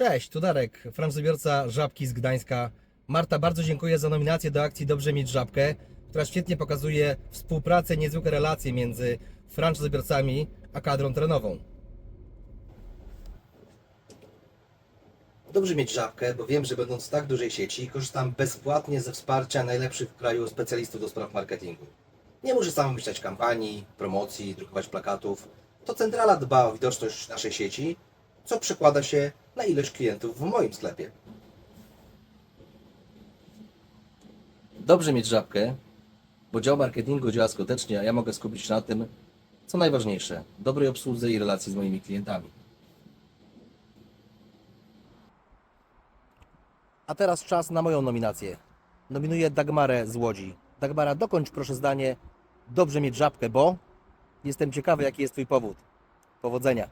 Cześć, tu Darek, Żabki z Gdańska. Marta, bardzo dziękuję za nominację do akcji Dobrze mieć Żabkę, która świetnie pokazuje współpracę, niezwykłe relacje między franczyzobiorcami a kadrą terenową. Dobrze mieć żabkę, bo wiem, że będąc w tak dużej sieci, korzystam bezpłatnie ze wsparcia najlepszych w kraju specjalistów do spraw marketingu. Nie muszę sam wymyślać kampanii, promocji, drukować plakatów. To centrala dba o widoczność naszej sieci, co przekłada się na ilość klientów w moim sklepie. Dobrze mieć żabkę, bo dział marketingu działa skutecznie, a ja mogę skupić się na tym, co najważniejsze, dobrej obsłudze i relacji z moimi klientami. A teraz czas na moją nominację. Nominuję Dagmarę z Łodzi. Dagmara, dokończ proszę zdanie. Dobrze mieć żabkę, bo jestem ciekawy, jaki jest Twój powód. Powodzenia.